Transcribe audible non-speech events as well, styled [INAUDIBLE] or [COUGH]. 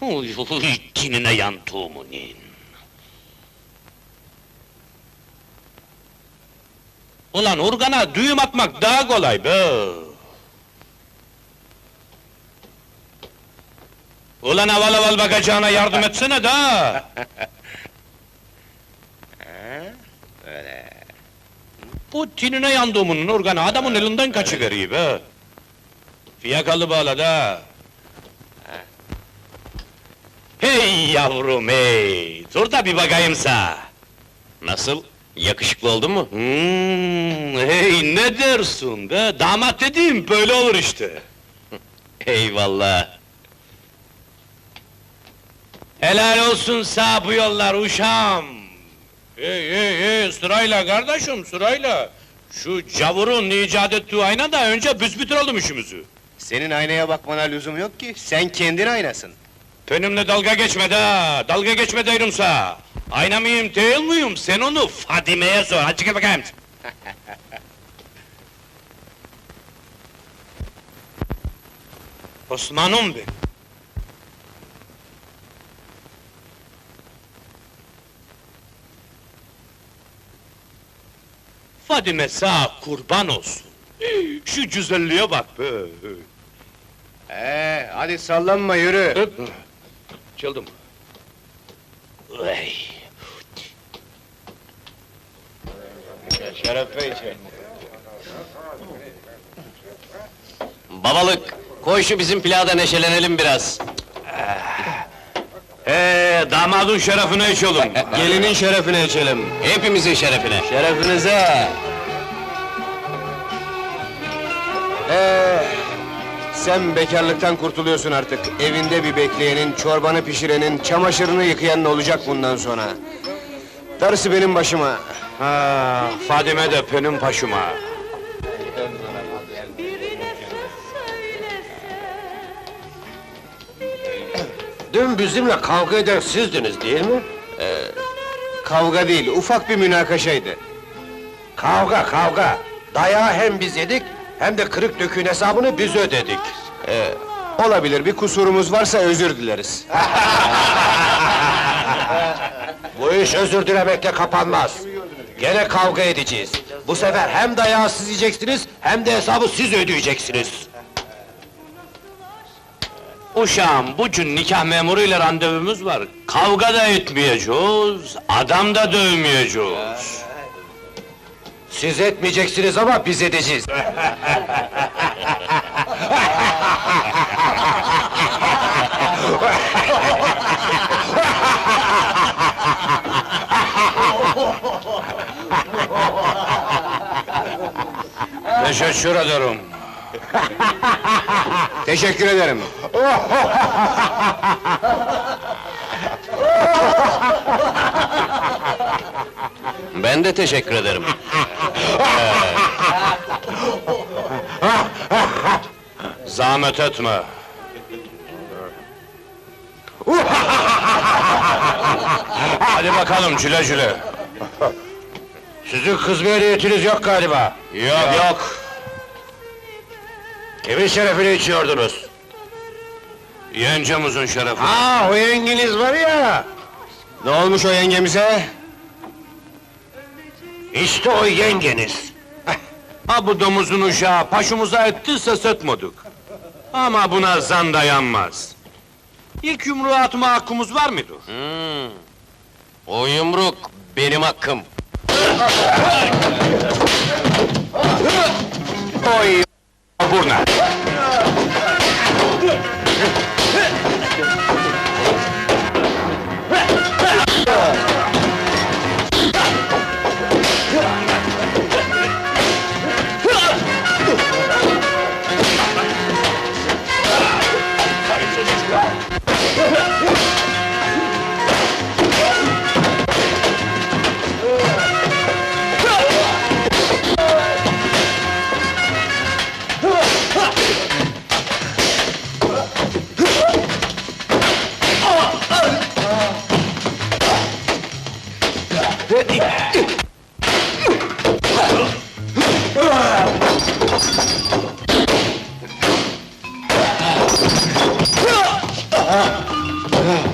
Uy, cinine yantığımının. Ulan organa düğüm atmak daha kolay be! Ulan aval aval bakacağına yardım etsene da! [LAUGHS] Öyle. Bu tinine yandığımının organı adamın elinden kaçıveriyor be! Fiyakalı bağla da! Hey yavrum hey! Dur da bir bakayım sağ! Nasıl? Yakışıklı oldun mu? Hmm, hey ne dersin be? Damat dediğim böyle olur işte! [LAUGHS] Eyvallah. Helal olsun sağ bu yollar uşağım! Hey hey hey sırayla kardeşim sırayla! Şu cavurun icat ettiği ayna da önce büsbütün oldum işimizi! Senin aynaya bakmana lüzum yok ki. Sen kendin aynasın. Benimle dalga geçme de, dalga geçme diyorum sağ! Ayna mıyım değil miyim? Sen onu Fadime'ye sor, hadi çıkar bakayım! [LAUGHS] Osman'ım ben! Fadime sağ kurban olsun! [GASPS] Şu güzelliğe bak be! Ee, hadi sallanma yürü. Öp! Çıldım! Vay! Şeref Bey içeri. Babalık, koy şu bizim plağda neşelenelim biraz. Ee, damadın şerefine içelim! [LAUGHS] Gelinin şerefine içelim. Hepimizin şerefine. Şerefinize. Sen bekarlıktan kurtuluyorsun artık. Evinde bir bekleyenin, çorbanı pişirenin, çamaşırını yıkayanın olacak bundan sonra. Darısı benim başıma. Ha, Fadime de benim başıma! Dün bizimle kavga eden sizdiniz değil mi? Kavga değil, ufak bir münakaşaydı. Kavga, kavga! Dayağı hem biz yedik, hem de kırık döküğün hesabını biz ödedik. Olabilir, bir kusurumuz varsa özür dileriz. [LAUGHS] Bu iş özür dilemekle kapanmaz. Gene kavga edeceğiz. Bu sefer hem dayağı siz yiyeceksiniz, hem de hesabı siz ödeyeceksiniz. Uşağım, bugün nikah memuruyla randevumuz var. Kavga da etmeyeceğiz, adam da dövmeyeceğiz. Siz etmeyeceksiniz ama biz edeceğiz. [LAUGHS] Teşekkür ederim. Teşekkür ederim. Ben de teşekkür ederim. Zahmet etme. Hadi bakalım cüle cüle. Sizin kızmaya niyetiniz yok galiba. Yok yok. Kimin şerefine içiyordunuz? Yencemizin şerefi. Aa, o yengeniz var ya! Ne olmuş o yengemize? İşte o yengeniz. [LAUGHS] Ha bu domuzun uşağı paşımıza ettiyse sötmedik. Ama buna zan dayanmaz. İlk yumruğu atma hakkımız var mıdır? O yumruk benim hakkım. Oy burna. Ah!